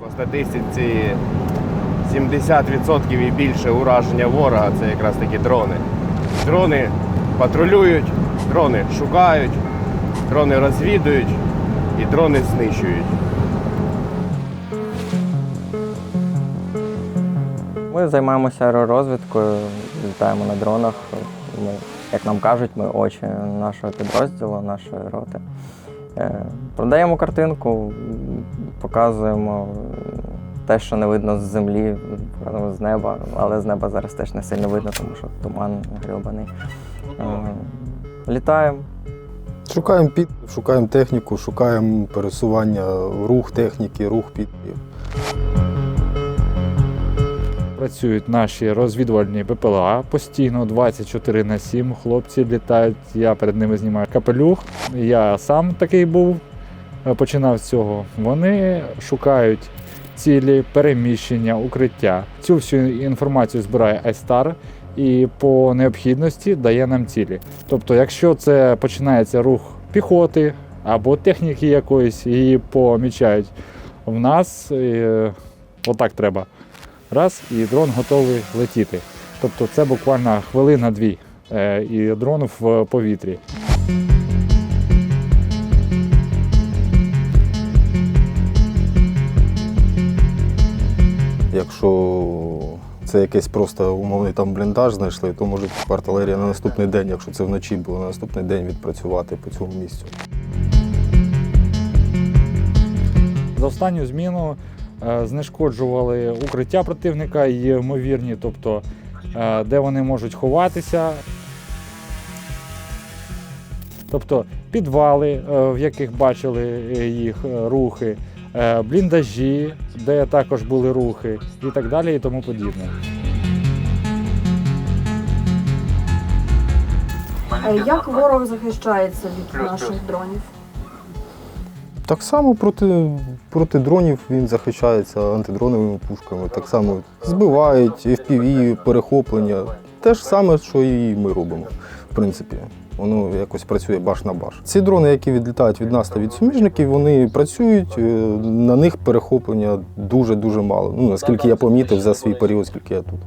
По статистиці 70% і більше ураження ворога це якраз такі дрони. Дрони патрулюють, дрони шукають, дрони розвідують і дрони знищують. Ми займаємося аеророзвідкою, літаємо на дронах. Ми, як нам кажуть, ми очі нашого підрозділу, нашої роти. Е, Продаємо картинку, показуємо те, що не видно з землі, ну, з неба, але з неба зараз теж не сильно видно, тому що туман грьобаний. Е, Літаємо, Шукаємо під, шукаємо техніку, шукаємо пересування, рух техніки, рух під. Працюють наші розвідувальні БПЛА постійно 24 на 7. Хлопці літають. Я перед ними знімаю капелюх. Я сам такий був, е, починав з цього. Вони шукають цілі, переміщення, укриття. Цю всю інформацію збирає Айстар і по необхідності дає нам цілі. Тобто, якщо це починається рух піхоти або техніки якоїсь, її помічають в нас. е, Отак треба раз, і дрон готовий летіти. Тобто це буквально хвилина-дві, е, і дрон в повітрі. Якщо це якийсь просто умовний там бліндаж знайшли, то може артилерія на наступний день, якщо це вночі було, на наступний день відпрацювати по цьому місцю. За останню зміну знешкоджували укриття противника і ймовірні, тобто е, де вони можуть ховатися. Тобто підвали, е, в яких бачили е, їх е, рухи, е, бліндажі, де також були рухи, і так далі, і тому подібне. Е, Як ворог захищається від наших дронів? Так само проти, проти дронів він захищається антидроновими пушками. Так само збивають FPV, перехоплення. Те ж саме, що і ми робимо, в принципі. Воно якось працює баш на баш. Ці дрони, які відлітають від нас та від суміжників, вони працюють. е, На них перехоплення дуже-дуже мало. Ну, наскільки я помітив за свій період, скільки я тут.